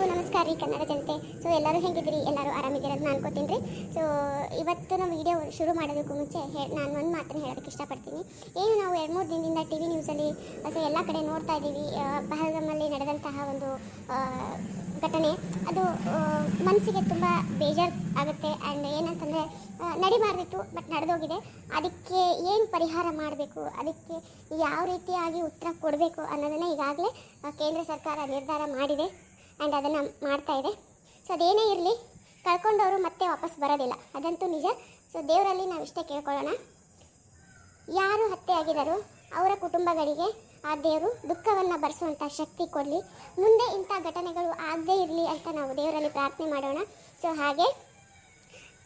ಎಲ್ಲರಿಗೂ ನಮಸ್ಕಾರ ರೀ ಕನ್ನಡ ಜನತೆ. ಸೊ ಎಲ್ಲರೂ ಹೆಂಗಿದ್ರಿ ಎಲ್ಲರೂ ಆರಾಮಿದ್ದೀರ ಅಂತ ಅನ್ಕೋತೀನಿ ರೀ. ಸೊ ಇವತ್ತಿನ ವಿಡಿಯೋ ಶುರು ಮಾಡೋದಕ್ಕೂ ಮುಂಚೆ ಹೇ, ನಾನು ಒಂದು ಮಾತನ್ನು ಹೇಳೋದಕ್ಕೆ ಇಷ್ಟಪಡ್ತೀನಿ. ಏನು ನಾವು ಎರಡು ಮೂರು ದಿನದಿಂದ ಟಿ ವಿ ನ್ಯೂಸಲ್ಲಿ ಸೊ ಎಲ್ಲ ಕಡೆ ನೋಡ್ತಾ ಇದ್ದೀವಿ. ಪಹಲ್ಗಾಮಲ್ಲಿ ನಡೆದಂತಹ ಒಂದು ಘಟನೆ. ಅದು ಮನಸ್ಸಿಗೆ ತುಂಬ ಬೇಜಾರು ಆಗುತ್ತೆ. ಆ್ಯಂಡ್ ಏನಂತಂದರೆ ನಡಿಬಾರ್ದಿತ್ತು ಬಟ್ ನಡೆದೋಗಿದೆ. ಅದಕ್ಕೆ ಏನು ಪರಿಹಾರ ಮಾಡಬೇಕು? ಅದಕ್ಕೆ ಯಾವ ರೀತಿಯಾಗಿ ಉತ್ತರ ಕೊಡಬೇಕು ಅನ್ನೋದನ್ನು ಈಗಾಗಲೇ ಕೇಂದ್ರ ಸರ್ಕಾರ ನಿರ್ಧಾರ ಮಾಡಿದೆ. ಆ್ಯಂಡ್ ಅದನ್ನು ಮಾಡ್ತಾ ಇದೆ. ಸೊ ಅದೇನೇ ಇರಲಿ ಕಳ್ಕೊಂಡವರು ಮತ್ತೆ ವಾಪಸ್ ಬರೋದಿಲ್ಲ. ಅದಂತೂ ನಿಜ. ಸೊ ದೇವರಲ್ಲಿ ನಾವು ಇಷ್ಟೇ ಕೇಳ್ಕೊಳ್ಳೋಣ. ಯಾರು ಹತ್ಯೆ ಆಗಿದ್ದಾರೋ ಅವರ ಕುಟುಂಬಗಳಿಗೆ ಆ ದೇವರು ದುಃಖವನ್ನು ಭರಿಸುವಂಥ ಶಕ್ತಿ ಕೊಡಲಿ. ಮುಂದೆ ಇಂಥ ಘಟನೆಗಳು ಆಗದೇ ಇರಲಿ ಅಂತ ನಾವು ದೇವರಲ್ಲಿ ಪ್ರಾರ್ಥನೆ ಮಾಡೋಣ. ಸೊ ಹಾಗೆ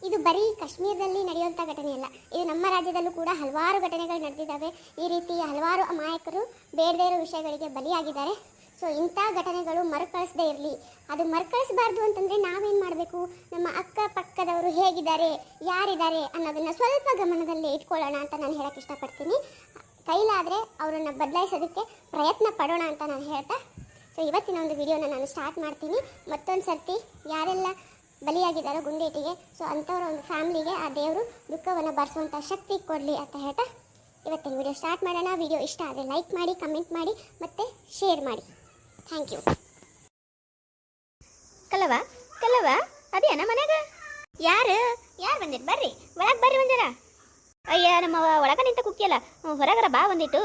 ಇದು ಬರೀ ಕಾಶ್ಮೀರದಲ್ಲಿ ನಡೆಯುವಂಥ ಘಟನೆ ಅಲ್ಲ. ಇದು ನಮ್ಮ ರಾಜ್ಯದಲ್ಲೂ ಕೂಡ ಹಲವಾರು ಘಟನೆಗಳು ನಡೆದಿದ್ದಾವೆ. ಈ ರೀತಿ ಹಲವಾರು ಅಮಾಯಕರು ಬೇಡದೇ ಬೇರೆ ವಿಷಯಗಳಿಗೆ ಬಲಿಯಾಗಿದ್ದಾರೆ. ಸೊ ಇಂಥ ಘಟನೆಗಳು ಮರುಕಳಿಸದೇ ಇರಲಿ. ಅದು ಮರುಕಳಿಸಬಾರ್ದು ಅಂತಂದರೆ ನಾವೇನು ಮಾಡಬೇಕು? ನಮ್ಮ ಅಕ್ಕಪಕ್ಕದವರು ಹೇಗಿದ್ದಾರೆ? ಯಾರಿದ್ದಾರೆ ಅನ್ನೋದನ್ನು ಸ್ವಲ್ಪ ಗಮನದಲ್ಲಿ ಇಟ್ಕೊಳ್ಳೋಣ ಅಂತ ನಾನು ಹೇಳಕ್ಕೆ ಇಷ್ಟಪಡ್ತೀನಿ. ಕೈಲಾದರೆ ಅವರನ್ನು ಬದಲಾಯಿಸೋದಕ್ಕೆ ಪ್ರಯತ್ನ ಪಡೋಣ ಅಂತ ನಾನು ಹೇಳ್ತಾ ಸೊ ಇವತ್ತಿನ ಒಂದು ವಿಡಿಯೋನ ನಾನು ಸ್ಟಾರ್ಟ್ ಮಾಡ್ತೀನಿ. ಮತ್ತೊಂದು ಸರ್ತಿ ಯಾರೆಲ್ಲ ಬಲಿಯಾಗಿದ್ದಾರೋ ಗುಂಡೇಟಿಗೆ ಸೊ ಅಂಥವ್ರ ಒಂದು ಫ್ಯಾಮಿಲಿಗೆ ಆ ದೇವರು ದುಃಖವನ್ನು ಭರಿಸುವಂಥ ಶಕ್ತಿ ಕೊಡಲಿ ಅಂತ ಹೇಳ್ತಾ, ಇವತ್ತಿನ ವಿಡಿಯೋ ಸ್ಟಾರ್ಟ್ ಮಾಡೋಣ. ವಿಡಿಯೋ ಇಷ್ಟ ಆದರೆ ಲೈಕ್ ಮಾಡಿ ಕಮೆಂಟ್ ಮಾಡಿ, ಮತ್ತು ಶೇರ್ ಮಾಡಿ. ಥ್ಯಾಂಕ್ ಯು ಕಲ್ಲವ ಕಲ್ಲವ ಅದೇನ ಮನ್ಯಾಗ? ಯಾರು? ಯಾರು ಬಂದಿರ್ ಬರ್ರಿ, ಒಳಗೆ ಬರ್ರಿ ಒಂಜರ ಅಯ್ಯ, ನಮ್ಮ ಒಳಗ ನಿಂತ ಕುಕ್ಕಿಯಲ್ಲ ಹೊರಗರ ಬಾ ಬಂದಿಟ್ಟು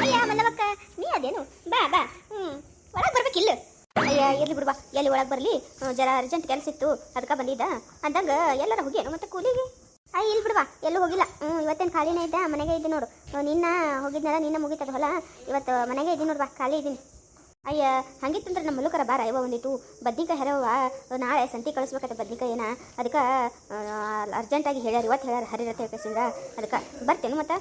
ಅಯ್ಯ, ಮಲ್ಲವಕ್ಕ, ನೀ ಅದೇನು? ಬಾ ಬಾ ಹ್ಞೂ ಒಳಗೆ ಬರ್ಬೇಕಿಲ್ಲ ಅಯ್ಯ, ಇರ್ಲಿ ಬಿಡ್ಬಾ ಎಲ್ಲಿ ಒಳಗೆ ಬರಲಿ? ಜರ ಅರ್ಜೆಂಟ್ ಕೆಲಸ ಇತ್ತು, ಅದಕ್ಕೆ ಬಂದಿದ್ದ. ಅಂದಂಗ ಎಲ್ಲರ ಹೋಗ್ಯಾನು ಮತ್ತೆ ಕೂಲಿಗೆ? ಅಯ್ಯ ಇಲ್ಲಿ ಬಿಡುವ ಎಲ್ಲೂ ಹೋಗಿಲ್ಲ. ಹ್ಞೂ ಇವತ್ತೇನು ಖಾಲಿನೇ ಇದ್ದ, ಮನೆಗೆ ಇದ್ದೀನಿ ನೋಡು. ನಿನ್ನ ಹೋಗಿದ್ನಲ್ಲ, ನಿನ್ನ ಮುಗಿತದ ಹೊಲ. ಇವತ್ತು ಮನೆಗೆ ಇದ್ದೀನಿ ನೋಡು ಬಾ, ಖಾಲಿ ಇದ್ದೀನಿ. ಅಯ್ಯ ಹಂಗಿತ್ತಂದ್ರೆ ನಮ್ಮ ಮಲ್ಲುಕರ ಬಾರ. ಇವ ಒಂದಿಟ್ಟು ಬದ್ನಿಕಾಯಿ ಹೆರವ ನಾಳೆ ಸಂತಿ ಕಳಿಸ್ಬೇಕಾಯ್ತ ಬದ್ನಿಕಾಯಿ ಏನ? ಅದಕ್ಕೆ ಅರ್ಜೆಂಟಾಗಿ ಹೇಳ್ಯಾರ, ಇವತ್ತು ಹೇಳ್ಯಾರ ಹರಿರತ್ತೆ ಹೇಳ್ಕಸಿಂದ ಅದಕ್ಕೆ, ಬರ್ತೇನು ಮತ್ತೆ?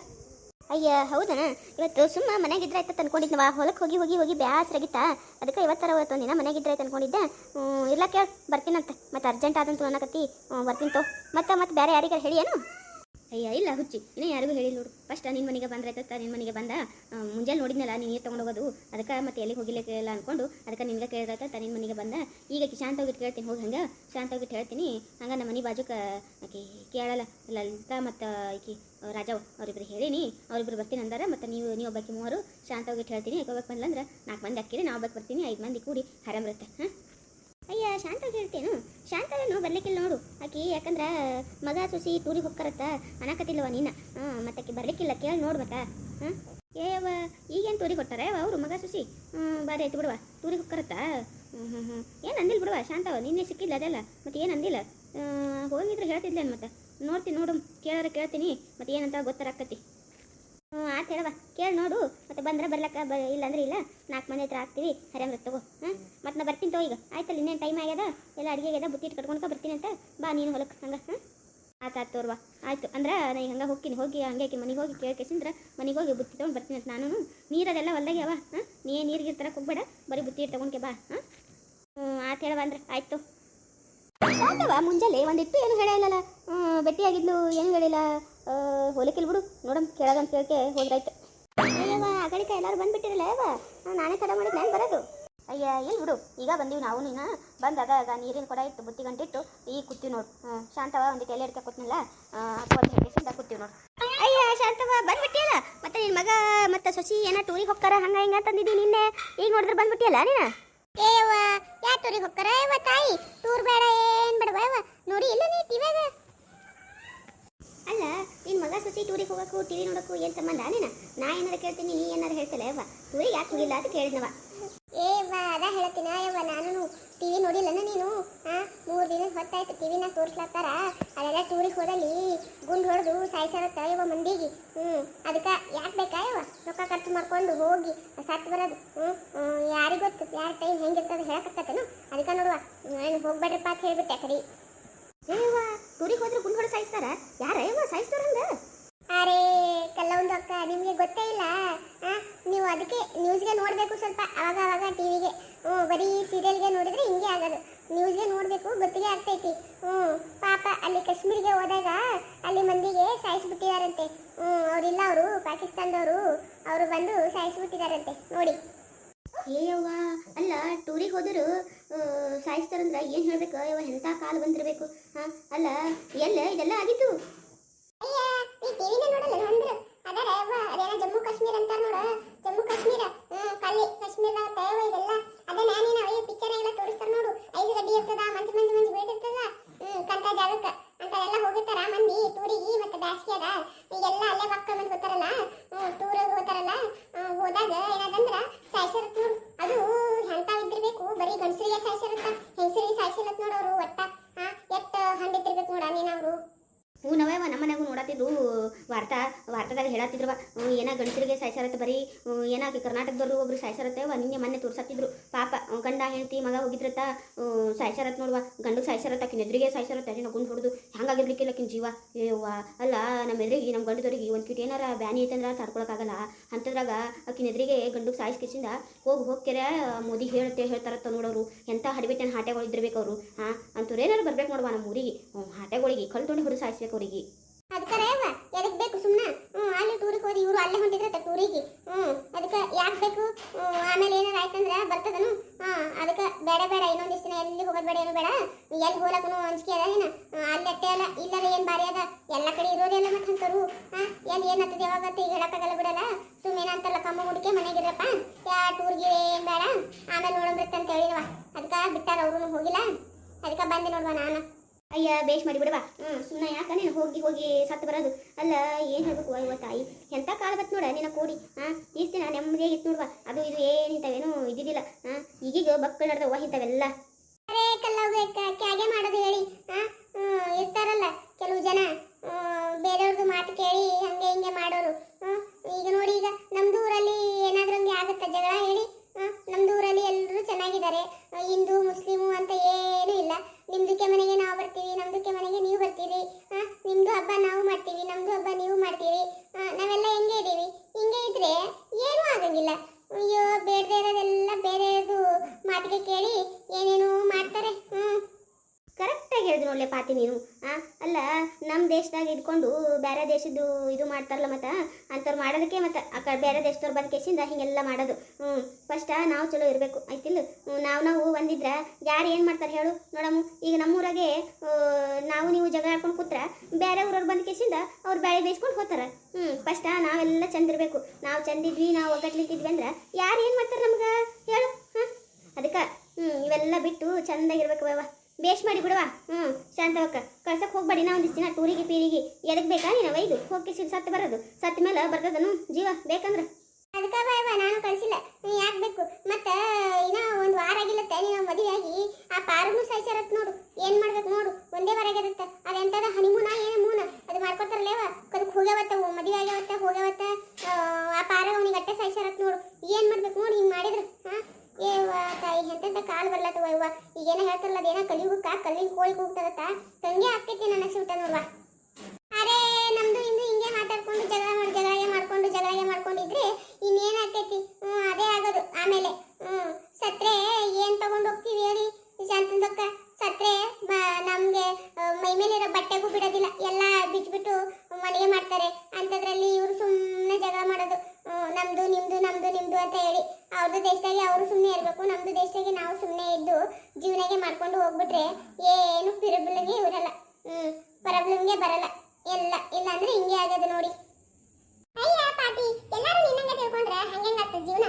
ಅಯ್ಯ, ಹೌದನ? ಇವತ್ತು ಸುಮ್ಮ ಮನೆಗಿದ್ರೆ ಆಯ್ತು ಅನ್ಕೊಂಡಿದ್ನವ ಹೊಲಕ್ಕೆ ಹೋಗಿ ಹೋಗಿ ಹೋಗಿ ಬ್ಯಾಸ್ರಾಗಿತ್ತ ಅದಕ್ಕೆ ಇವತ್ತರ ಇವತ್ತು ಒಂದಿನ ಮನೆಗಿದ್ರೆ ಆಯ್ತು ಅನ್ಕೊಂಡಿದ್ದೆ ಇಲ್ಲ ಕೇಳ, ಬರ್ತೀನಂತೆ. ಮತ್ತೆ ಅರ್ಜೆಂಟ್ ಆದಂತೂ ಅನ್ನಕತ್ತಿ. ಬರ್ತೀನಿ ತೋ. ಮತ್ತೆ ಮತ್ತೆ ಬೇರೆ ಯಾರಿಗಾರ ಹೇಳಿ ಅಯ್ಯ, ಇಲ್ಲ ಹುಚ್ಚಿ, ಇನ್ನೂ ಯಾರಿಗೂ ಹೇಳಿ ನೋಡು. ಫಸ್ಟ್ ನಿನ್ನ ಮನೆಗೆ ಬಂದ್ರೆ ಆಯ್ತತ್ತ ನಿನ್ನ ಮನೆಗೆ ಬಂದ ಮುಂಜಾನೆ ನೋಡಿದ್ನಲ್ಲ, ನೀನು ನೀರು ತೊಗೊಂಡು ಹೋಗೋದು. ಅದಕ್ಕೆ ಮತ್ತೆ ಎಲ್ಲಿಗೆ ಹೋಗಿಲ್ಲ ಇಲ್ಲ ಅನ್ಕೊಂಡು, ಅದಕ್ಕೆ ನಿನ್ಗೆ ಕೇಳಿದಾಯ್ತ ನಿನ್ನ ಮನೆಗೆ ಬಂದ. ಈಗ ಶಾಂತವಾಗಿಟ್ಟು ಕೇಳ್ತೀನಿ, ಹೋಗಿ ಹಂಗೆ. ಶಾಂತವಾಗಿಟ್ಟು ಹೇಳ್ತೀನಿ, ಹಂಗೆ ನಮ್ಮ ಮನೆ ಬಾಜುಕ ಆಕಿ ಕೇಳಲ್ಲ, ಲಲಿತಾ ಮತ್ತು ಈಕಿ ರಾಜವ್ ಅವರಿಬ್ರು ಹೇಳೀನಿ. ಅವರಿಬ್ರು ಬರ್ತೀನಿ ಅಂದಾರ, ಮತ್ತು ನೀವು ನೀವು ಒಬ್ಬಾಕಿ ಮೂವರು ಶಾಂತ ಹೋಗಿಟ್ಟು ಹೇಳ್ತೀನಿ ಹೋಗಕ್ಕೆ ಬಂದ್ಲಂದ್ರೆ ನಾಲ್ಕು ಮಂದಿ ಅಕ್ಕಿರಿ, ನಾವು ಒಬ್ಬಕ್ಕೆ ಬರ್ತೀನಿ, ಐದು ಮಂದಿ ಕೂಡಿ, ಆರಾಮ್ ಇರುತ್ತೆ. ಹಾಂ? ಅಯ್ಯ, ಶಾಂತವಾಗಿ ಹೇಳ್ತೇನು? ಶಾಂತವೇನು ಬರ್ಲಿಕ್ಕಿಲ್ಲ ನೋಡು. ಆಕಿ ಯಾಕಂದ್ರೆ ಮಗ ಸುಸಿ ಟೂರಿಗೆ ಹೋಗ್ಕರತ್ತ. ಅನ್ನಕತ್ತಿಲ್ಲವ ನೀನು. ಹಾಂ ಮತ್ತೆ ಆಕಿ ಬರ್ಲಿಕ್ಕಿಲ್ಲ ಕೇಳಿ ನೋಡು ಮತ್ತ. ಹಾಂ? ಏವ ಈಗೇನು ಟೂರಿಗೆ ಕೊಟ್ಟಾರೆ ಅವರು ಮಗ ಸುಸಿ. ಬಾರಿ ಆಯ್ತು ಬಿಡುವ. ಟೂರಿಗೆ ಹೋಗ್ಕರತ್ತ? ಹ್ಞೂ ಹ್ಞೂ ಹ್ಞೂ ಏನು ಅಂದಿಲ್ಲ ಬಿಡುವ ಶಾಂತವ? ನಿನ್ನೆ ಸಿಕ್ಕಿಲ್ಲ ಅದೆಲ್ಲ? ಮತ್ತೆ ಏನು ಅಂದಿಲ್ಲ? ಹೋಗಿದ್ರೆ ಹೇಳ್ತಿದ್ಲೇನು ಮತ್ತೆ? ನೋಡ್ತೀನಿ ನೋಡು, ಕೇಳಾರ ಕೇಳ್ತೀನಿ. ಮತ್ತೆ ಏನಂತ ಗೊತ್ತಾರಾಕತಿ ಹ್ಞೂ ಆತು ಹೇಳವ ಕೇಳಿ ನೋಡು. ಮತ್ತೆ ಬಂದ್ರೆ ಬರ್ಲಕ್ಕ ಬ ಇಲ್ಲಾಂದ್ರೆ ಇಲ್ಲ. ನಾಲ್ಕು ಮನೆ ಹತ್ರ ಆಗ್ತೀವಿ. ಹರಿಯಂದ್ರೆ ತಗೋ. ಹ್ಞೂ ಮತ್ತೆ ನಾ ಬರ್ತೀನಿ ತೋ ಈಗ. ಆಯ್ತಲ್ಲ, ಇನ್ನೇನು ಟೈಮ್ ಆಗ್ಯದ? ಎಲ್ಲ ಅಡುಗೆ ಆಗ್ಯದ? ಬುತ್ತಿ ಕಟ್ಕೊಂಡ್ಕೊ ಬರ್ತೀನಿ ಅಂತ. ಬಾ ನೀನು ಹೊಲಕ್ಕೆ ಹಂಗೆ ಹಾಂ ಆಯ್ತು ಆಯ್ತು ತೋರ್ವ. ಆಯ್ತು. ಅಂದ್ರೆ ನಾ ಈಗ ಹಂಗೆ ಹೋಗ್ತೀನಿ. ಹೋಗಿ ಹಂಗೆ ಮನೆಗೆ ಹೋಗಿ ಕೇಳ್ಕೇಸಿಂದ್ರೆ ಮನೆಗೆ ಹೋಗಿ ಬುತ್ತಿ ತೊಗೊಂಡು ಬರ್ತೀನಿ ಅಂತ ನಾನು ನೀರದೆಲ್ಲ ಹೊಲ್ದಾಗೆ ಅವ ಹಾಂ ನೀ ನೀರಿಗೆ ತರಕ್ಕೆ ಹೋಗ್ಬೇಡ ಬರೀ ಬುತ್ತಿ ತೊಗೊಂಡ್ಕೆ ಬಾ. ಹಾಂ ಹ್ಞೂ ಆತು ಹೇಳವ ಅಂದ್ರೆ. ಆಯಿತು ಮುಂಜಾನೆ ಒಂದಿಟ್ಟು ಏನು ಹೇಳಿಲ್ಲಲ್ಲ ಭೇಟಿ ಆಗಿದ್ಲು ಏನು ಹೇಳಿಲ್ಲ. ಹೋಲಿಕಿಲ್ ಬಿಡು ನೋಡಮ್ ಕೇಳದಂತ ಕೇಳ್ಕೆ ಹೋದ್ರಾಯ್ತು. ಆ ಅಗಳಿಕ ಎಲ್ಲರೂ ಬಂದ್ಬಿಟ್ಟಿರಲ್ಲ ಯವ್ವ ನಾನೇ ತಡ ಮಾಡಿದ್ ನಾನು ಬರೋದು. ಅಯ್ಯ ಎಲ್ಲಿ ಬಿಡು. ಈಗ ಬಂದೀವಿ ನಾವು, ನೀನು. ಬಂದಾಗ ಆಗ ನೀರಿನ ಕೊಡ ಇಟ್ಟು, ಬುತ್ತಿ ಗಂಟಿಟ್ಟು ಈಗ ಕೂತೀವಿ ನೋಡು. ಶಾಂತವ ಒಂದು ಎಲೆ ಹಿಡ್ಕ ಕೂತ್ನಲ್ಲ ಹಾಕೊಂಡು ಹೆಂಗಸಿಂದ ಕೂತೀವಿ ನೋಡು. ಅಯ್ಯ ಶಾಂತವ ಬಂದ್ಬಿಟ್ಟಿಯಲ್ಲ? ಮತ್ತೆ ನಿನ್ನ ಮಗ ಮತ್ತೆ ಸೊಸಿ ಏನೋ ಟೂರಿಗೆ ಹೋಗ್ತಾರ, ಹಂಗ ಹಿಂಗ ತಂದಿದ್ದಿ ನಿನ್ನೆ. ಈಗ ನೋಡಿದ್ರೆ ಬಂದ್ಬಿಟ್ಟಿಯಲ್ಲ ನೀನು? ಏವ ಯಾ ಟೂರಿಗೆ ಹೋಗ್ತಾರ? ಯವ್ವ ತಾಯಿ, ಟೂರ್ ಬೇಡ, ಏನು ಬೇಡವ ನೋಡಿ, ಇಲ್ಲ ನೀ ಟಿವ್ಯಾಗ ಅಲ್ಲ ನಿನ್ನ ಮಗ ಸೊಸಿ ಟೂರಿಗೆ ಹೋಗಕ್ಕೂ ಟಿವಿ ನೋಡಕ್ಕೂ ಏನು ಸಂಬಂಧ? ನೀನು? ನಾ ಏನಾರು ಕೇಳ್ತೀನಿ, ನೀ ಏನಾರು ಹೇಳ್ತಲ್ಲ ಯವ್ವ ಟೂರಿಗೆ ಯಾಕೆ ಹೋಗಿಲ್ಲ ಅಂತ ಕೇಳಿದ್ನವ. ಏವ ಅದ ಹೇಳ್ತೀನ ಯವ್ವ ನಾನು ಟಿವಿ ನೋಡಿಲ್ಲನ ನೀನು? ಹಾಂ ಮೂರು ದಿನ ಹೊತ್ತಾಯ್ತು ಟಿವಿನ ತೋರಿಸ್ಲತ್ತಾರ? ಅಲ್ಲೆಲ್ಲ ಟೂರಿಗೆ ಹೋದಲ್ಲಿ ಗುಂಡು ಹೊಡೆದು ಸಾಯಿಸರತ್ತ ಯವ್ವ ಮಂದಿಗೆ? ಹ್ಞೂ ಅದಕ್ಕೆ ಯಾಕೆ ಬೇಕಾ ಯವ್ವ? ರೊಕ್ಕ ಖರ್ಚು ಮಾಡ್ಕೊಂಡು ಹೋಗಿ ಸತ್ತು ಬರೋದು. ಹ್ಞೂ ಯಾರಿಗೆ ಗೊತ್ತು? ಯಾರ ಟೈಮ್ ಹೆಂಗಿರ್ತದೆ ಹೇಳಕತ್ತೇನು ಅದಕ್ಕೆ ನೋಡುವ. ಹೋಗ್ಬೇಡ್ರಪ್ಪ ಅಂತ ಹೇಳ್ಬಿಟ್ಟೆ ಕಡೆ ಏವ್ವ ಟೂರಿಗೆ ಹೋದ್ರೆ ಗುಂಡು ಹೊಡೆ ಸಾಯಿಸ್ತಾರ ಯಾರ ಯವ್ವ ಸಾಯಿಸ್ತಾರ ಹಂಗ ಅರೆ ಕಲ್ಲೊಂದು ಅಕ್ಕ ನಿಮಗೆ ಗೊತ್ತೇ ಇಲ್ಲ. ನೀವು ಅದಕ್ಕೆ ನ್ಯೂಸ್ಗೆ ನೋಡಬೇಕು ಸ್ವಲ್ಪ, ಅವಾಗ ಅವಾಗ ಟಿವಿಗೆ ಹ್ಞೂ, ಬರೀ ಸೀರಿಯಲ್ಗೆ ನೋಡಿದ್ರೆ ಹಿಂಗೆ ಆಗೋದು. ನ್ಯೂಸ್ಗೆ ನೋಡಬೇಕು, ಗೊತ್ತಿಗೆ ಆಗ್ತೈತಿ. ಹ್ಞೂ, ಪಾಪ ಅಲ್ಲಿ ಕಾಶ್ಮೀರಿಗೆ ಹೋದಾಗ ಅಲ್ಲಿ ಮಂದಿಗೆ ಸಾಯಿಸ್ಬಿಟ್ಟಿದಾರಂತೆ. ಹ್ಞೂ, ಅವರಿಲ್ಲ ಅವರು, ಪಾಕಿಸ್ತಾನದವರು. ಅವರು ಬಂದು ಸಾಯಿಸ್ಬಿಟ್ಟಿದಾರಂತೆ. ನೋಡಿ. ಏಯವ್ವ ಯವ್ವ ಅಲ್ಲ, ಟೂರಿಗೆ ಹೋದರು ಸಾಯಿಸ್ತಾರಂದ್ರೆ ಏನು ಹೇಳ್ಬೇಕು? ಯವ್ವ ಎಂಥ ಕಾಲು ಬಂದಿರಬೇಕು? ಹಾಂ, ಅಲ್ಲ, ಎಲ್ಲ ಇದೆಲ್ಲ ಆಗಿತ್ತು ಅಯ್ಯ ಈ ಟಿವಿನ ನೋಡಲ್ಲ ಅಂದ್ರೆ ಅದರ ಅವ್ವ ಅದೇನ ಜಮ್ಮು ಕಾಶ್ಮೀರ ಅಂತ ನೋಡ ಜಮ್ಮು ಕಾಶ್ಮೀರ ಹ್ಮ್ ಕಲ್ಲಿ ಕಾಶ್ಮೀರ ತಯವ ಇದೆಲ್ಲ ಅದನ್ನ ನೀನು ಅಯ್ಯ ಪಿಕ್ಚರ್ ಎಲ್ಲ ತೋರಿಸ್ತಾರ ನೋಡು ಐದು ಗಡ್ಡಿ ಇರ್ತದ ಮಂಜು ಮಂಜು ಮಂಜು ಬೀಳಿರ್ತದ ಹ್ಮ್ ಕಂತ ಜಾಗಕ್ಕ ಅಂತ ಎಲ್ಲ ಹೋಗಿರ್ತಾರ ಮಂದಿ ಟೂರಿಗೆ ಮತ್ತೆ ಬ್ಯಾಸ್ಗೆ ಅದ ಈಗೆಲ್ಲ ಅಲ್ಲೇ ಮಕ್ಕ ಮಂದಿ ಹೋಗ್ತಾರಲ್ಲ ಹ್ಮ್ ಟೂರಿಗೆ ಹೋಗ್ತಾರಲ್ಲ ಹ್ಮ್, ಹೋದಾಗ ಏನಾದಂದ್ರ ಸಾಯ್ಸಿರತ್ ನೋಡು ಅದು ಎಂತ ಇದ್ದಿರ್ಬೇಕು ಬರೀ ಗಂಡಸರಿಗೆ ಸಾಯ್ಸಿರತ್ತ ಹೆಂಗಸರಿಗೆ ಸಾಯ್ಸಿರತ್ ನೋಡೋರು ಒಟ್ಟ ಹಾ ಎಷ್ಟ ಹಂಡಿತಿರ್ಬೇಕು ನೋಡ ನೀನ್ ಅವ್ರು ಹ್ಞೂ ನಾವೇವ ನೋಡತ್ತಿದ್ರು ವಾರ್ತಾ, ವಾರ್ತಾದಾಗ ಹೇಳತ್ತಿದ್ರವ ಏನ ಗಂಡಸರಿಗೆ ಸಾಯ್ಸಾರತ್ತೆ ಬರೀ ಏನಾಕಿ ಕರ್ನಾಟಕದವ್ರು ಒಬ್ರು ಸಾಯ್ಸಾರತ್ತೆ ನಿನ್ನೆ ಮೊನ್ನೆ ತೋರ್ಸತ್ತಿದ್ರು ಪಾಪ ಗಂಡ ಹೆಂಡತಿ ಮಗ ಹೋಗಿದ್ರತ್ತ ಸಾಯ್ಸಾರತ್ ನೋಡುವ ಗಂಡು ಸಾಯ್ಸಾರತ್ತ, ಆಕಿನ ಎದುರಿಗೆ ಸಾಯ್ಸಾರತ್ತೆ ಅದೇನ ಗುಂಡು ಹೊಡೆದು ಹಂಗಾಗಿರ್ಲಿಕ್ಕಿಲ್ಲ ಆಕಿನ ಜೀವ. ಏವ್ವ, ಅಲ್ಲ ನಮ್ಮ ಎದುರಿಗೆ ನಮ್ಮ ಗಂಡದವ್ರಿಗೆ ಒಂದು ಕಿಟ್ ಏನಾರ ಬ್ಯಾನಿ ಐತಂದ್ರ ತಡ್ಕೊಳಕ್ಕಾಗಲ್ಲ. ಅಂಥದ್ರಾಗ ಆಕಿನ ಎದುರಿಗೆ ಗಂಡು ಸಾಯಿಸ್ಕಿಸಿಂದ ಹೋಗಿ ಹೋಗ್ಕೆರೆ ಮೋದಿ ಹೇಳ್ತೆ ಹೇಳ್ತಾರತ್ತ ನೋಡೋರು ಎಂಥ ಹಡಿಬೆಟ್ಟಿನ ಹಾಟೆಗಳು ಇದ್ದಿರ್ಬೇಕು ಅವರು, ಹಾಂ, ಅಂತವ್ರು ಏನಾರು ಬರ್ಬೇಕು ನೋಡುವ ನಮ್ಮ ಊರಿಗೆ. ಹಾಟೆಗಳಿಗೆ ಕಲ್ತೊಂಡು ಹೊಡೆದು ಸಾಯಿಸ್ಬೇಕು ಅವ್ರಿಗೆ. ಅದಕ್ಕರೆ ಅವ ಎದಕ್ ಬೇಕು ಸುಮ್ಮನೆ ಹ್ಞೂ, ಅಲ್ಲಿ ಟೂರಿಗೆ ಹೋದಿ ಇವರು ಅಲ್ಲೇ ಹೊಂಟಿದ್ರತ್ತ ಟೂರಿಗೆ ಹ್ಞೂ, ಅದಕ್ಕೆ ಯಾಕೆ ಬೇಕು? ಆಮೇಲೆ ಏನಾರ ಆಯ್ತಂದ್ರೆ ಬರ್ತದನು. ಹಾಂ, ಅದಕ್ಕೆ ಬೇಡ ಬೇಡ, ಇನ್ನೊಂದು ದಿವಸ ಎಲ್ಲಿ ಹೋಗೋದು ಬೇಡ, ಏನು ಬೇಡ. ಎಲ್ಲಿ ಹೋಲಕ್ಕೂ ಅಂಜಿಕೆ ಅದ ಏನ? ಅಲ್ಲಿ ಅಟ್ಟೆ ಅಲ್ಲ, ಇಲ್ಲರ ಏನು ಬಾರಿ ಅದ? ಎಲ್ಲ ಕಡೆ ಇರೋದೆಲ್ಲ ಮತ್ತೆ ಅಂತರು ಹಾಂ ಎಲ್ಲಿ ಏನು ಹತ್ತದ ಯಾವಾಗ ಈಗ ಹೇಳಕ್ಕಾಗಲ್ಲ ಬಿಡಲ್ಲ. ಸುಮ್ಮನೆ ಅಂತಲ್ಲ ಕಮ್ಮ ಹುಡುಕೆ ಮನೆಗಿರಪ್ಪ ಯಾ ಟೂರ್ಗೆ ಏನು ಬೇಡ. ಆಮೇಲೆ ಅಂತ ಹೇಳಿದವ. ಅದಕ್ಕೆ ಬಿಟ್ಟಾರ ಅವರು ಹೋಗಿಲ್ಲ. ಅದಕ್ಕೆ ಬಂದೆ ನೋಡುವ ನಾನು. ಅಯ್ಯ ಬೇಷ್ ಮಾಡಿ ಬಿಡವಾ ಹ್ಞೂ ಸುಮ್ಮನೆ ಯಾಕ ನೀನು ಹೋಗಿ ಹೋಗಿ ಸತ್ತು ಬರೋದು? ಅಲ್ಲ ಏನು ಹೇಳ್ಬೇಕು ಅಯ್ಯೋ ತಾಯಿ? ಎಂಥ ಕಾಲ ಬತ್ ನೋಡ ನಿನ್ನ ಕೋಡಿ. ಹಾಂ ಈಸ್ ದಿನ ಇತ್ತು ನೋಡುವ. ಅದು ಇದು ಏನು ಇಂಥವೇನು ಇದ್ದಿದ್ದಿಲ್ಲ. ಹಾಂ ಈಗೀಗ ಬಕ್ಕಳು ನಡೆದವ ಇಂಥವೆಲ್ಲ. ಅರೇ ಕಲ್ಲವ್ಗೆ ಕ್ಯಾಗೆ ಮಾಡೋದು ಹೇಳಿ? ಹ್ಮ್, ಇರ್ತಾರಲ್ಲ ಕೆಲವು ಜನ. ಬೇರೆಯವ್ರದ್ದು ಮಾತು ಕೇಳಿ ಹಂಗೆ ಹಿಂಗೆ ಮಾಡೋರು. ಈಗ ನೋಡಿ ಈಗ ನಮ್ದು ಊರಲ್ಲಿ ಏನಾದ್ರೂ ಹಂಗೆ ಆಗುತ್ತಾ? ಜಗಳ ಹೇಳಿ. ನಮ್ಮ ದೂರಲ್ಲಿ ಎಲ್ಲರೂ ಚೆನ್ನಾಗಿದ್ದಾರೆ. ಹಿಂದೂ ಮುಸ್ಲಿಮು ಅಂತ ಏನೂ ಇಲ್ಲ ನಿಮ್ದಕ್ಕೆ ಮನೆಗೆ ನಾವು ಬರ್ತೀವಿ ನಮ್ದಕ್ಕೆ ಮನೆಗೆ ನೀವು ಬರ್ತೀರಿ ಆ? ನಿಮ್ದು ಹಬ್ಬ ನಾವು ಮಾಡ್ತೀವಿ ನಮ್ದು ಹಬ್ಬ ನೀವು ಮಾಡ್ತೀವಿ ಆ, ನಾವೆಲ್ಲ ಹೆಂಗೆ ಇದ್ದೀವಿ ಹಿಂಗೆ ಇದ್ರೆ ಏನೂ ಆಗಂಗಿಲ್ಲ ಅಯ್ಯೋ ಬೇಡದೇ ಇರೋದೆಲ್ಲ ಬೇರೆಯದು ಮಾತಿಗೆ ಕೇಳಿ ಏನೇನೋ ಮಾಡ್ತಾರೆ ಹ್ಮ್ ಕರೆಕ್ಟಾಗಿ ಹೇಳಿದ್ರು ನೋಡ್ಲೆ ಪಾತಿ ನೀನು ಆ ಅಲ್ಲ ನಮ್ಮ ದೇಶದಾಗ ಇದ್ಕೊಂಡು ಬೇರೆ ದೇಶದ್ದು ಇದು ಮಾಡ್ತಾರಲ್ಲ ಮತ್ತು ಅಂಥವ್ರು ಮಾಡೋದಕ್ಕೆ ಮತ್ತು ಆ ಕಡೆ ಬೇರೆ ದೇಶದವ್ರು ಬಂದ ಕೇಸಿಂದ ಹಿಂಗೆಲ್ಲ ಮಾಡೋದು. ಹ್ಞೂ ಫಸ್ಟ ನಾವು ಚಲೋ ಇರಬೇಕು. ಆಯ್ತಿಲ್ಲ? ನಾವು ನಾವು ಬಂದಿದ್ರೆ ಯಾರು ಏನು ಮಾಡ್ತಾರೆ ಹೇಳು? ನೋಡಮ್ಮ, ಈಗ ನಮ್ಮೂರಾಗೆ ನಾವು ನೀವು ಜಗಳ ಹಾಕೊಂಡು ಕೂತ್ರೆ ಬೇರೆ ಊರವ್ರು ಬಂದ ಕೇಸಿಂದ ಅವ್ರು ಬೇಳೆ ಬೇಯಿಸ್ಕೊಂಡು ಹೋಗ್ತಾರೆ ಹ್ಞೂ ಫಸ್ಟ ನಾವೆಲ್ಲ ಚಂದ ಇರಬೇಕು. ನಾವು ಚಂದಿದ್ವಿ ನಾವು ಒಗ್ಗಟ್ಲಿಕ್ಕಿದ್ವಿ ಅಂದ್ರೆ ಯಾರು ಏನು ಮಾಡ್ತಾರೆ ನಮ್ಗೆ? ಹೇಳು, ಹಾಂ? ಅದಕ್ಕೆ ಹ್ಞೂ ಇವೆಲ್ಲ ಬಿಟ್ಟು ಚಂದಾಗಿರ್ಬೇಕು ಬಾವ ಬೇಷ್ ಮಾಡಿ ಬಿಡುವ. ಹ್ಞೂ ಶಾಂತವಕ್ಕ. ಕಳ್ಸಕ್ಕೆ ಹೋಗ್ಬೇಡಿ ನಾ ಒಂದಿಷ್ಟು ದಿನ ಟೂರಿಗೆ, ಪೀರಿಗೆ. ಎದಕ್ಕೆ ಬೇಕಾ ನೀನು ವೈದು ಹೋಗಿ ಸತ್ತು ಬರೋದು. ಸತ್ತ ಮೇಲೆ ಬರ್ತದನು ಜೀವ ಬೇಕಂದ್ರೆ. ಅದಕ್ಕೆ ಬಾಯವ ನಾನು ಕಳಿಸಿಲ್ಲ. ಯಾಕೆ ಬೇಕು? ಮತ್ತೆ ಇನ್ನ ಒಂದು ವಾರ ಆಗಿಲ್ಲತ್ತೆ ನೀನು ಮದುವೆ ಆಗಿ ಆ ಪಾರನ್ನು ಸಾಯ್ಸಾರತ್ ನೋಡು. ಏನು ಮಾಡ್ಬೇಕು ನೋಡು. ಒಂದೇ ವಾರ ಆಗಿರುತ್ತೆ. ಅದೆಂತದ ಹನಿಮೂನ ಏನೇ ಮೂನ ಅದು ಮಾಡ್ಕೊತಾರಲ್ಲೇವ ಅದಕ್ಕೆ ಹೋಗ್ಯಾವತ್ತ ಮದುವೆ ಆಗ್ಯಾವತ್ತ ಹೋಗ್ಯಾವತ್ತ. ಆ, ಪಾರ ಅವನಿಗೆ ಅಟ್ಟೆ ಸಾಯ್ಸಾರತ್ ನೋಡು. ಏನ್ ಮಾಡ್ಬೇಕು ನೋಡು ಹಿಂಗ್ ಮಾಡಿದ್ರೆ ಹಾ ಏ ತಾಯಿ ಎಂತೆಂತ ಕಾಲ್ ಬರ್ಲತ್ತವ ಇವ ಈಗೇನ ಹೇಳ್ತಾರಲ್ಲ ಅದೇನ ಕಲಿಯುಗಕ್ಕ ಕಲ್ಲಿನ ಕೋಳಿ ಹೋಗ್ತದತ್ತ ತಂಗೆ ಆಗ್ತೈತಿ ನನ್ನ ಸಿಗ್ತ ನೋಡ್ವಾ. ಅರೇ ನಮ್ದು ಇಂದು ಹಿಂಗೆ ಮಾತಾಡ್ಕೊಂಡು ಜಗಳ ಮಾಡಿ ಜಗಳಗೆ ಮಾಡ್ಕೊಂಡು ಜಗಳಗೆ ಮಾಡ್ಕೊಂಡಿದ್ರೆ ಇನ್ನೇನ್ ಆಗ್ತೈತಿ ಹ್ಮ್ ಅದೇ ಆಗೋದು ಆಮೇಲೆ ಹ್ಮ್ ಸತ್ರೆ ಏನ್ ತಗೊಂಡ್ ಹೋಗ್ತೀವಿ ಹೇಳಿ ಶಾಂತಂದಕ್ಕ ಸತ್ರೆ ಮ- ನಮ್ಗೆ ಆ, ಮೈ ಮೇಲಿರೋ ಬಟ್ಟೆಗೂ ಬಿಡೋದಿಲ್ಲ ಎಲ್ಲ ಬಿಚ್ಬಿಟ್ಟು ಮನೆಗೆ ಮಾಡ್ತಾರೆ ಅಂಥದ್ರಲ್ಲಿ ಇವರು ಸುಮ್ಮನೆ ಜಗಳ ಮಾಡೋದು ಹ್ಮ್, ನಮ್ದು ನಿಮ್ದು ನಮ್ದು ನಿಮ್ದು ಅಂತ ಹೇಳಿ ಅವ್ರದ್ದು ದೇಶದಾಗೆ ಅವರು ಸುಮ್ಮನೆ ಇರಬೇಕು ನಮ್ದು ದೇಶದಾಗೆ ನಾವು ಸುಮ್ಮನೆ ಇದ್ದು ಜೀವನಗೆ ಮಾಡ್ಕೊಂಡು ಹೋಗ್ಬಿಟ್ರೆ ಏನು ಪಿರಬಲ್ಗೆ ಇರಲ್ಲ ಹ್ಮ್ ಪ್ರಾಬ್ಲಮ್ಗೆ ಬರಲ್ಲ. ಎಲ್ಲ, ಇಲ್ಲ ಅಂದ್ರೆ ಹಿಂಗೆ ಆಗೋದು ನೋಡಿ. ಅಯ್ಯ ಪಾಟಿ ಎಲ್ಲರೂ ನಿನ್ನಂಗೆ ತಿಳ್ಕೊಂಡ್ರೆ ಹಂಗೆ ಆಗ್ತದೆ ಜೀವನ?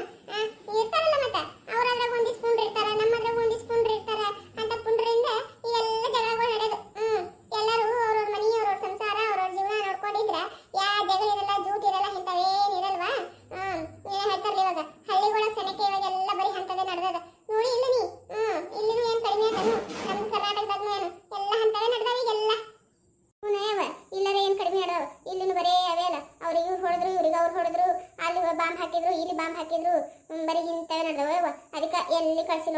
ಇರ್ತಾರಲ್ಲ ಮತ್ತೆ, ಅವ್ರದ್ರಾಗ ಒಂದಿಷ್ಟು ಪುಂಡ್ರು ಇರ್ತಾರ ನಮ್ಮದ್ರಾಗ ಒಂದಿಷ್ಟು ಪುಂಡ್ರು ಇರ್ತಾರ ಅಂತ ಪುಂಡ್ರಿಂದ ಇವೆಲ್ಲ ಜಗಳಗಳು ನಡೆಯೋದು ಹ್ಮ್ ಎಲ್ಲರೂ ಅವ್ರವ್ರ ಮನೆ ಅವ್ರವ್ರ ಸಂಸಾರ ಅವ್ರವ್ರ ಜೀವನ ನೋಡ್ಕೊಂಡಿದ್ರೆ ಯಾ ಜಗಳ ಇರಲ್ಲ ಜೂಟ್ ಇರಲ್ಲ ಇಂಥವೇನ್ ಇರಲ್ವಾ ಹ್ಮ್ ಏನ್ ಹೇಳ್ತಾರಲ್ಲ ಇವಾಗ ಹಳ್ಳಿಗಳ ಸೆನೆಕೆ ಇವಾಗ ಎಲ್ಲ ಬರೀ ಹಂತದೇ ನಡೆದದ ನೋಡಿ ಇಲ್ಲ ನೀ ಹ್ಮ್ ಇಲ್ಲಿನೂ ಏನ್ ಕಡಿಮೆ ಅದನು ನಮ್ಮ ಕರ್ನಾಟಕದಾಗ ಏನು ಎಲ್ಲ ಹಂತವೇ ನಡೆದಾವ ಈಗೆಲ್ಲ ಅವನವ ಇಲ್ಲರ ಏನ್ ಕಡಿಮೆ ಅದಾವ ಇಲ್ಲಿನ ಬರೇ ಅವೇ ಅಲ್ಲ ಅವ್ರಿಗೆ ಇವ್ರು ಹೊಡೆದ್ರು ಇವ್ರಿಗೆ ಅವ್ರು ಹೊಡೆದ್ರು ಅಲ್ಲಿ ಬಾಂಬ್ ಹಾಕಿದ್ರು ಇಲ್ಲಿ ಬಾಂಬ್ ಹಾಕಿದ್ರು ಹ್ಮ್, ಬರೀ ಇಂಥವೇ ನಡೆದವ ಅದಕ್ಕೆ ಎಲ್ಲಿ ಕಳ್ಸಿ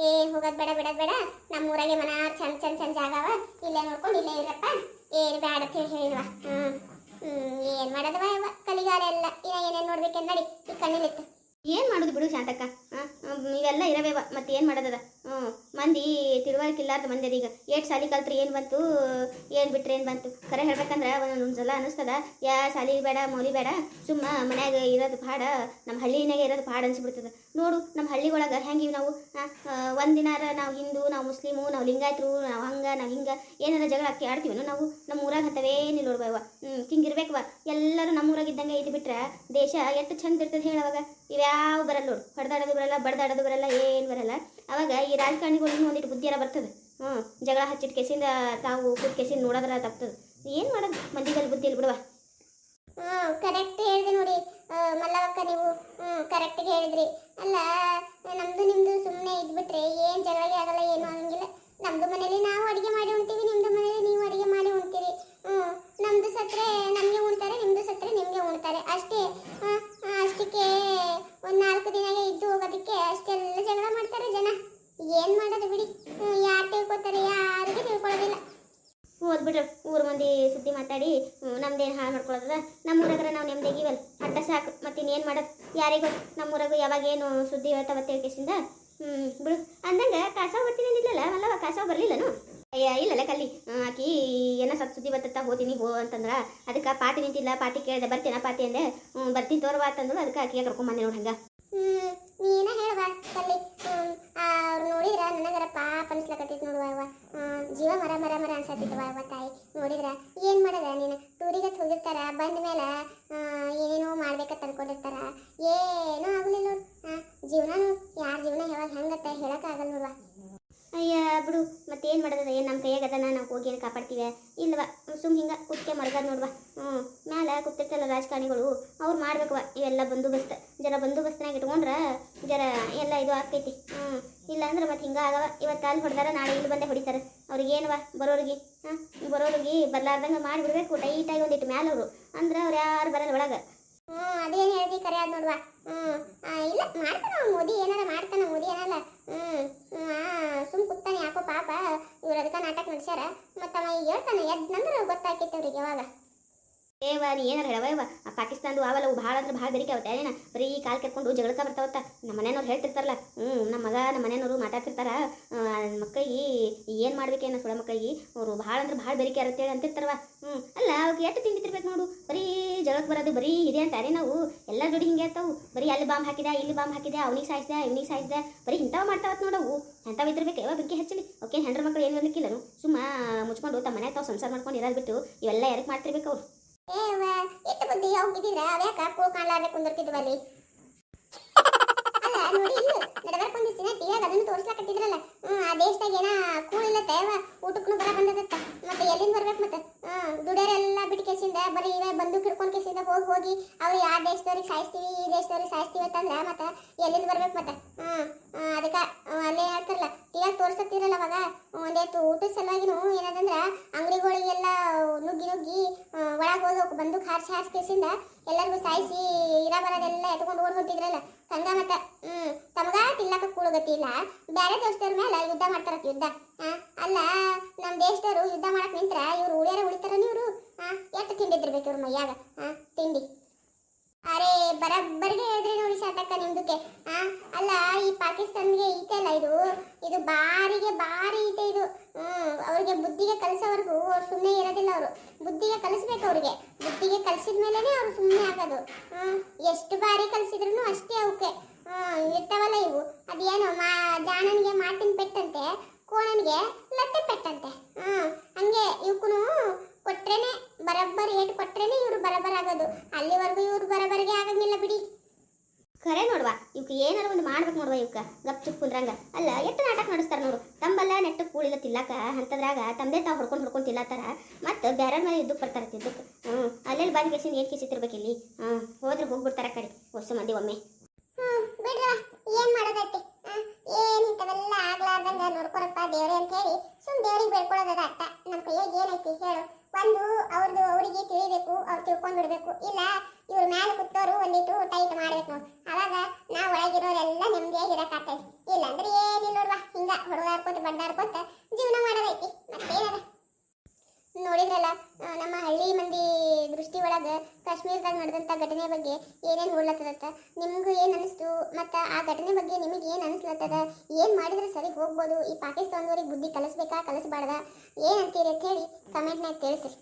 ಏ, ಹೋಗೋದ್ ಬೇಡ, ಬಿಡೋದ್ ಬೇಡ. ನಮ್ಮ ಊರಾಗೆ ಮನ ಚಂದ ಚಂದ ಚಂದ ಜಾಗ ಅವ ಇಲ್ಲೇ ನೋಡ್ಕೊಂಡು ಇಲ್ಲೇ ಇರಪ್ಪ. ಏನ್ ಬೇಡ ಅಂತ ಹೇಳಿ ಹ್ಮ್ ಹ್ಮ್, ಏನ್ ಮಾಡೋದವ ಕಲಿಗಾಲ ಎಲ್ಲ. ಇನ್ನ ಏನೇನ್ ನೋಡ್ಬೇಕೇನು ನಡಿ ಈ ಕಣ್ಣಿಲಿತ್ತು ಏನು ಮಾಡುದು ಬಿಡು ಶಾಂತಕ್ಕ? ಇವೆಲ್ಲ ಇರವೇವ. ಮತ್ತೆ ಏನು ಮಾಡೋದದ? ಹ್ಞೂ ಮಂದಿ ತಿಳುವಳಿಕೆ ಇಲ್ಲಾರ್ದ ಮಂದಿ ಅದೀಗ ಏಟ್ ಸಾಲಿ ಕಲ್ತ್ರಿ ಏನು ಬಂತು? ಏನು ಬಿಟ್ರೆ ಏನು ಬಂತು? ಕರೆ ಹೇಳ್ಬೇಕಂದ್ರೆ ಒಂದೊಂದು ಸಲ ಅನಿಸ್ತದ. ಯಾ, ಸಾಲಿ ಬೇಡ, ಮೌಲಿ ಬೇಡ. ಸುಮ್ಮ ಮನ್ಯಾಗ ಇರೋದು ಪಾಡ. ನಮ್ಮ ಹಳ್ಳಿನಾಗೆ ಇರೋದು ಪಾಡ ಅನ್ಸ್ಬಿಡ್ತದ. ನೋಡು ನಮ್ಮ ಹಳ್ಳಿಗೊಳಗೆ ಹೆಂಗಿವಿ ನಾವು? ಒಂದಿನಾರ ನಾವು ಹಿಂದೂ, ನಾವು ಮುಸ್ಲಿಮು, ನಾವು ಲಿಂಗಾಯತರು, ನಾವು ಹಂಗೆ, ನಾವು ಹಿಂಗೆ, ಏನಾರ ಜಗಳ ಹಾಕಿ ಆಡ್ತೀವನು ನಾವು? ನಮ್ಮ ಊರಾಗ ಹತ್ತವೇನಿಲ್ಲ ನೋಡ್ಬವ ಹಿಂಗಿರ್ಬೇಕವ ಎಲ್ಲರೂ ನಮ್ಮ ಊರಾಗ ಇದ್ದಂಗೆ ಇದು ಬಿಟ್ರೆ ದೇಶ ಎಷ್ಟು ಚಂದ ಇರ್ತದೆ ಹೇಳವಾಗ ಇವ್ಯಾವ ಬರಲ್ಲ ನೋಡು. ಹೊಡೆದಾಡೋದು ಬರಲ್ಲ, ಬಡ್ದಾಡೋದು ಬರಲ್ಲ, ಏನು ಬರಲ್ಲ. ಅವಾಗ ಈ ರಾಜಕಾರಣಿಗಳು ಒಂದಿಟ್ಟು ಬುದ್ಧಿಯರ ಬರ್ತದೆ. ಹ್ಞೂ ಜಗಳ ಹಚ್ಚಿಟ್ಟು ಕೆಸಿಂದ ತಾವು ಕೂತ್ ಕೆಸಿಂದ ನೋಡೋದ್ರ ತಪ್ತದೆ. ಏನು ಮಾಡೋದು? ಮಂದಿಗಲ್ಲಿ ಬುದ್ಧಿ ಇಲ್ಲಿ ಬಿಡುವ ಹ್ಞೂ ಕರೆಕ್ಟ್ ಹೇಳಿದೆ ನೋಡಿ. ಮಲ್ಲವಕ್ಕ ನೀವು ಕರೆಕ್ಟ್ ಹೇಳಿದ್ರಿ. ಅಲ್ಲ, ನಮ್ದು ನಿಮ್ದು ಸುಮ್ಮನೆ ಇದ್ಬಿಟ್ರೆ ಏನ್ ಜಗಳಗೆ ಆಗಲ್ಲ, ಏನು ಆಗಂಗಿಲ್ಲ. ನಮ್ದು ಮನೇಲಿ ನಾವು ಅಡಿಗೆ ಮಾಡಿ ಉಣ್ತೀವಿ, ನಿಮ್ದು ಮನೇಲಿ ನೀವು ಅಡಿಗೆ ಮಾಡಿ ಉಣ್ತೀರಿ. ಹ್ಮ್, ನಮ್ದು ಸತ್ರೆ ನಮ್ಗೆ ಉಣ್ತಾರೆ, ನಿಮ್ದು ಸತ್ರೆ ನಿಮಗೆ ಉಣ್ತಾರೆ. ಅಷ್ಟೇ ಅಷ್ಟಕ್ಕೆ ಒಂದ್ ನಾಲ್ಕು ದಿನಗೆ ಇದ್ದು ಹೋಗೋದಕ್ಕೆ ಅಷ್ಟೆಲ್ಲ ಜಗಳ ಮಾಡ್ತಾರೆ ಜನ. ಏನ್ ಮಾಡೋದು ಬಿಡಿ. ಯಾರು ತಿಳ್ಕೊತಾರೆ, ಯಾರಿಗೂ ತಿಳ್ಕೊಳ್ಳೋದಿಲ್ಲ. ಹೋದ್ಬಿಟ್ರೆ ಊರ್ ಮಂದಿ ಸುದ್ದಿ ಮಾತಾಡಿ ನಮ್ದೇನು ಹಾಳು ಮಾಡ್ಕೊಳ್ಳೋದ ನಮ್ಮ ಊರಾಗ ನಾವು ನೆಮ್ಮದಿಗಿವಲ್ಲ ಅಡ್ಡ ಸಾಕು. ಮತ್ತು ಇನ್ನೇನು ಮಾಡೋದು? ಯಾರಿಗೂ ನಮ್ಮ ಊರಾಗ ಯಾವಾಗ ಏನು ಸುದ್ದಿ ಹೇಳ್ತಾವ ಕೇಸಿಂದ ಹ್ಞೂ ಬಿಡು. ಅಂದಂಗೆ ಕಾಸಾವ್ ಬರ್ತೀನಿ ಅಂದಿಲ್ಲಲ್ಲ ಮಲ್ಲವ ಕಾಸಾವ್ ಬರಲಿಲ್ಲನು? ಅಯ್ಯ, ಇಲ್ಲಲ್ಲ ಕಲ್ಲಿ. ಆಕಿ ಏನೋ ಸತ್ ಸುದ್ದಿ ಬರ್ತತ್ತ ಹೋತೀನಿ, ಹೋ ಅಂತಂದ್ರೆ, ಅದಕ್ಕೆ ಪಾಟಿ ನಿಂತಿಲ್ಲ, ಪಾಟಿ ಕೇಳಿದೆ, ಬರ್ತೀನ ಪಾಟಿ ಅಂದೆ. ಬರ್ತೀನಿ ತೋರ್ವಾ ಅಂತಂದ್ರು, ಅದಕ್ಕೆ ಆಕಿಗೆ ಕರ್ಕೊಂಬಂದೆ ನೋಡಿ ಹಂಗೆ. ನೀನ ಹೇಳುವ ಕಲ್ಲಿ ಅವ್ರು ನೋಡಿದ್ರ ನನಗರ ಪಾಪ ಅನ್ಸ್ಲಕತ್ತೈತಿ ನೋಡುವ ಜೀವ ಮರ ಮರ ಮರ ಅನ್ಸತ್ತಿದ್ವ ಅವ್ವ ತಾಯಿ. ನೋಡಿದ್ರ? ಏನ್ ಮಾಡದ ನೀನು? ಟೂರಿಗತ್ ಹೋಗಿರ್ತಾರ, ಬಂದ ಮೇಲೆ ಏನೇನೋ ಮಾಡ್ಬೇಕಂತ ಅನ್ಕೊಂಡಿರ್ತಾರ. ಏನೂ ಆಗ್ಲಿಲ್ಲ ಜೀವನನು ಯಾರ ಜೀವನ ಯಾವಾಗ ಹೆಂಗತ್ತ ಹೇಳಕ್ ಆಗಲ್ಲ ನೋಡುವ ಅಯ್ಯ, ಬಿಡು. ಮತ್ತೇನು ಮಾಡೋದ ಏನು ನಮ್ಮ ಕೈಯಾಗದ ನಾವು ಹೋಗಿ ಏನು ಕಾಪಾಡ್ತೀವಿ ಇಲ್ವಾ? ಸುಮ್ ಹಿಂಗೆ ಕುತ್ಕೆ ಮರಗದ ನೋಡ್ವ ಹ್ಞೂ ಮ್ಯಾಲೆ ಕೂತಿರ್ತಲ್ಲ ರಾಜಕಾರಣಿಗಳು. ಅವ್ರು ಮಾಡ್ಬೇಕವ ಇವೆಲ್ಲ ಬಂದೋಬಸ್ತ್. ಜರ ಬಂದೋಬಸ್ತ್ನಾಗ ಇಟ್ಕೊಂಡ್ರೆ ಜರ ಎಲ್ಲ ಇದು ಆಗ್ತೈತಿ. ಹ್ಞೂ ಇಲ್ಲಾಂದ್ರೆ ಮತ್ತೆ ಹಿಂಗೆ ಆಗವ. ಇವತ್ತು ಅಲ್ಲಿ ಹೊಡೆದಾರ ನಾಳೆ ಇಲ್ಲಿ ಬಂದೇ ಹೊಡಿತಾರೆ. ಅವ್ರಿಗೆ ಏನವ ಬರೋರಿಗೆ ಹಾಂ? ಬರೋರಿಗೆ ಬರ್ಲಾರ್ದಂಗೆ ಮಾಡಿಬಿಡ್ಬೇಕು. ಟೈಟಾಗಿ ಒಂದಿಟ್ಟು ಮ್ಯಾಲ ಅವರು. ಅಂದ್ರೆ ಅವ್ರು ಯಾರು ಬರಲ್ಲ ಒಳಗೆ. ಹ್ಮ್ ಅದೇನು ಹೇಳ್ದಿ ಕರೆ ಅದು ನೋಡುವ. ಆ, ಇಲ್ಲ ಮಾಡ್ತಾನ ಮೋದಿ. ಏನಾರ ಮಾಡ್ತಾನ ಮೋದಿ ಏನಲ್ಲ. ಆ, ಸುಮ್ ಕುತ್ತಾನೆ ಯಾಕೋ ಪಾಪ. ಇವ್ರು ಅದಕ್ಕ ನಾಟಕ ನಡ್ಸ್ಯಾರ. ಮತ್ತ ಅವ ಈಗ ಹೇಳ್ತಾನೆ ಎದ್ ನಂದ್ರೆ ಗೊತ್ತಾಕೈತೆ ಅವ್ರಿಗೆ ಯಾವಾಗ. ಏವ, ನೀ ಏನಾರ ಹೇಳವ ಆ ಪಾಕಿಸ್ತಾನದು ಅವು ಭಾಳ ಅಂದ್ರೆ ಭಾಳ ಬೆರಿಕೆ ಅವತ್ತೆ ಏನ ಬರೀ ಕಾಲು ಕೆರ್ಕೊಂಡು ಜಗಳಕ ಬರ್ತಾವತ್ತ. ನಮ್ಮ ಮನೆಯವ್ರು ಹೇಳ್ತಿರ್ತಾರಲ್ಲ. ಹ್ಞೂ ನಮ್ಮ ಮಗ, ನಮ್ಮ ಮನೆಯವರು ಮಾತಾಡ್ತಿರ್ತಾರ. ಮಕ್ಕಳಿಗೆ ಏನು ಮಾಡ್ಬೇಕೇನೋ ಸುಳ ಮಕ್ಕಳಿಗೆ? ಅವರು ಭಾಳ ಅಂದ್ರೆ ಭಾಳ ಬೆರಿಕೆ ಇರತ್ತೇಳಿ ಅಂತಿರ್ತಾರವ ಹ್ಞೂ ಅಲ್ಲ, ಅವ್ರಿಗೆ ಎಷ್ಟು ತಿಂಡಿತಿರ್ಬೇಕು ನೋಡು? ಬರೀ ಜಗಳಕ್ಕೆ ಬರೋದು, ಬರೀ ಇದೆ ಅಂತಾರೆ ನಾವು ಎಲ್ಲ ಜೋಡಿ ಹಿಂಗೆ ಇರ್ತಾವು ಬರೀ ಅಲ್ಲಿ ಬಾಂಬ್ ಹಾಕಿದ, ಇಲ್ಲಿ ಬಾಂಬ್ ಹಾಕಿದೆ, ಅವ್ನಿಗೆ ಸಾಯಿಸಿದೆ, ಇವ್ನಿಗೆ ಸಾಯಿಸಿದೆ. ಬರೀ ಇಂಥವು ಮಾಡ್ತಾವತ್ ನೋಡವು ಅಂಥವು ಇದ್ರಬೇಕು ಯಾವ ಬಗ್ಗೆ ಹಚ್ಚಲಿ. ಓಕೆ, ಹೆಂಡ್ರ ಮಕ್ಕಳು ಏನು ಇರ್ಲಿಕ್ಕಿಲ್ಲನು ಸುಮ್ಮ ಮುಚ್ಕೊಂಡು ತಮ್ಮ ಮನೆ ತಾವು ಸಂಸಾರ ಮಾಡ್ಕೊಂಡು ಇರೋದು ಬಿಟ್ಟು ಇವೆಲ್ಲ ಯಾರಿಗೆ ಮಾಡ್ತಿರ್ಬೇಕು ಅವ್ರು? ಏವ ಎಷ್ಟು ಬುದ್ಧಿ ಅವ್ಯಾಕ ಕೂಳ್ ಕಾಣ್ಲಾರ್ದೆ ಕುಂದಿರ್ತಿದ್ವಲ್ಲಿ ಅಲ್ಲ, ನೋಡಿ ಆ ದೇಶದಾಗ ಏನ ಇಲ್ಲ ಊಟಕ್ಕೂ ಬರ ಬಂದದತ್ತ. ಮತ್ತೆ ಎಲ್ಲಿಂದ ಬರ್ಬೇಕು ಮತ್ತೆ? ಹ್ಮ್, ದುಡಿಯೋರೆಲ್ಲ ಬಿಟ್ಟು ಕೇಸಿಂದ, ಬರೀ ಇವ ಬಂದೂಕ್ ಹಿಡ್ಕೊಂಡ್ ಕೇಸಿಂದ ಹೋಗಿ ಹೋಗಿ ಅವ್ರು ಯಾವ ದೇಶದವ್ರಿಗೆ ಸಾಯಿಸ್ತೀವಿ, ಈ ದೇಶದವ್ರಿಗೆ ಸಾಯಿಸ್ತೀವಿ ಅಂತಂದ್ರ ಮತ್ತೆ ಎಲ್ಲಿಂದ ಬರ್ಬೇಕು ಮತ್ತೆ? ಹ್ಮ್ ಅದಕ್ಕೆ ಅಲ್ಲೇ ಹೇಳ್ತಾರಲ್ಲ ಟಿವಿಯಾಗ ಅವಾಗ? ಒಂದೇತು ಊಟದ ಸಲುವಾಗಿನೂ ಏನದಂದ್ರ ಅಂಗಡಿಗಳಿಗೆಲ್ಲ ನುಗ್ಗಿ ನುಗ್ಗಿ ಒಳಗೆ ಹೋಗಿ ಬಂದು ಹಾರಿಸಿ ಹಾರಿಸಿ ಕೇಸಿಂದ ಎಲ್ಲರಿಗೂ ಸಾಯಿಸಿ ಇರ ಬರೋದೆಲ್ಲ ಎತ್ಕೊಂಡು ಓಡ್ ಹೊಂಟಿದ್ರಲ್ಲ ಹಂಗ ಮತ್ತ, ಹ್ಮ್, ತಮಗ ತಿನ್ನಕ ಕೂಡಗತಿ ಇಲ್ಲ. ಬೇರೆ ದೇಶದವ್ರ ಮೇಲೆ ಯುದ್ಧ ಮಾಡ್ತಾರ ಯುದ್ಧ ಅಲ್ಲ ನಮ್ಮ ದೇಶದವರು ಯುದ್ಧ ಮಾಡಕ್ ನಿಂತ್ರ ಇವ್ರು ಉಳಿಯಾರ ಉಳಿತಾರ ಇವರು ಎಷ್ಟು ತಿಂಡಿದ್ದಿರ್ಬೇಕು ಇವ್ರ ಮೈಯಾಗ ತಿಂಡಿ. ಅರೆ, ಬರಬ್ಬರಿಗೆ ಹೇಳಿದ್ರಿ ನೋಡಿ ಸಾತಕ್ಕ ನಿಮ್ದಕ್ಕೆ ಅಲ್ಲ ಈ ಪಾಕಿಸ್ತಾನ್ಗೆ ಈತೆ ಅಲ್ಲ ಇದು? ಇದು ಬಾರಿಗೆ ಬಾರಿ ಐತೆ ಇದು. ಹ್ಮ್, ಅವ್ರಿಗೆ ಬುದ್ಧಿಗೆ ಕಲಿಸೋವರೆಗೂ ಅವ್ರು ಸುಮ್ಮನೆ ಇರೋದಿಲ್ಲ ಅವರು. ಬುದ್ಧಿಗೆ ಕಲಿಸ್ಬೇಕು ಅವ್ರಿಗೆ. ಬುದ್ಧಿಗೆ ಕಲಿಸಿದ ಮೇಲೇನೆ ಅವ್ರು ಸುಮ್ಮನೆ ಆಗೋದು. ಹ್ಮ್, ಎಷ್ಟು ಬಾರಿ ಕಲಿಸಿದ್ರು ಅಷ್ಟೇ ಅವಕ್ಕೆ. ಹ್ಮ್, ಇರ್ತಾವಲ್ಲ ಇವು. ಅದೇನು ಮಾ, ಜಾಣನಿಗೆ ಮಾತಿನ ಪೆಟ್ಟಂತೆ, ಕೋಣನ್ಗೆ ಲತ್ತೆ ಪೆಟ್ಟಂತೆ. ಹ್ಮ್, ಹಂಗೆ ಇವಕ್ಕೂ ಕೊಟ್ರೇನೆ, ಬರಬ್ಬರ್ ಏಟ್ ಕೊಟ್ರೇನೆ ಇವ್ರು ಬರಬರ್ ಆಗೋದು. ಅಲ್ಲಿವರೆಗೂ ಇವ್ರು ಬರಬರಿಗೆ ಆಗಂಗಿಲ್ಲ ಬಿಡಿ. ಖರೆ ನೋಡ್ವಾ. ಇವಕ್ಕೆ ಏನಾರ ಒಂದು ಮಾಡ್ಬೇಕು ನೋಡುವ ಇವಕ್ಕ ಗಪ್ ಚುಪ್ ಕುಂದ್ರಂಗ. ಅಲ್ಲ, ಎಷ್ಟು ನಾಟಕ ನಡಸ್ತಾರ ನೋಡು. ತಂಬಲ್ಲ ನೆಟ್ಟು ಕೂಳಿಲ್ಲ ತಿಲ್ಲಕ ಅಂತದ್ರಾಗ ತಂದೆ ತಾವು ಹೊಡ್ಕೊಂಡು ಹೊಡ್ಕೊಂಡು ತಿಲ್ಲತ್ತಾರ ಮತ್ತು ಬೇರೆ ಮೇಲೆ ಇದ್ದು ಬರ್ತಾರ ತಿದ್ದಕ್ಕೆ ಹ್ಞೂ ಅಲ್ಲೆಲ್ಲಿ ಬಂದು ಕೇಸಿನ ಏನು ಕೇಸಿತ್ತಿರ್ಬೇಕು ಇಲ್ಲಿ? ಹ್ಞೂ ಹೋದ್ರೆ ಹೋಗ್ಬಿಡ್ತಾರ ಕಡೆ ಹೊಸ ಮಂದಿ ಒಮ್ಮೆ. ಏನ್ ಮಾಡೋದೈತಿ? ಏನು ಇಂಥವೆಲ್ಲ ಅಂತ ಹೇಳಿ ಸುಮ್ ದೇವ್ರಿಗೆ ನಮ್ಮ ಏನೈತಿ ಹೇಳು. ಒಂದು ಅವ್ರದ್ದು ಅವರಿಗೆ ತಿಳಿಬೇಕು, ಅವ್ರು ತಿಳ್ಕೊಂಡ್ ಬಿಡಬೇಕು. ಇಲ್ಲ, ಇವ್ರ ಮ್ಯಾಲೆ ಕುತ್ತೋರು ಒಂದಿಟ್ಟು ಮತ್ತು ಆ ಘಟನೆ ಬಗ್ಗೆ ನಿಮಗೆ ಏನು ಅನಿಸ್ಲತ್ತದ? ಏನು ಮಾಡಿದ್ರೆ ಸರಿ ಹೋಗ್ಬೋದು? ಈ ಪಾಕಿಸ್ತಾನದವ್ರಿಗೆ ಬುದ್ಧಿ ಕಲಿಸ್ಬೇಕಾ? ಕಲಿಸ್ಬಾರ್ದ? ಏನಂತೀರಿ ಅಂತ ಹೇಳಿ ಕಮೆಂಟ್ನಾಗ ತಿಳಿಸ್ರಿ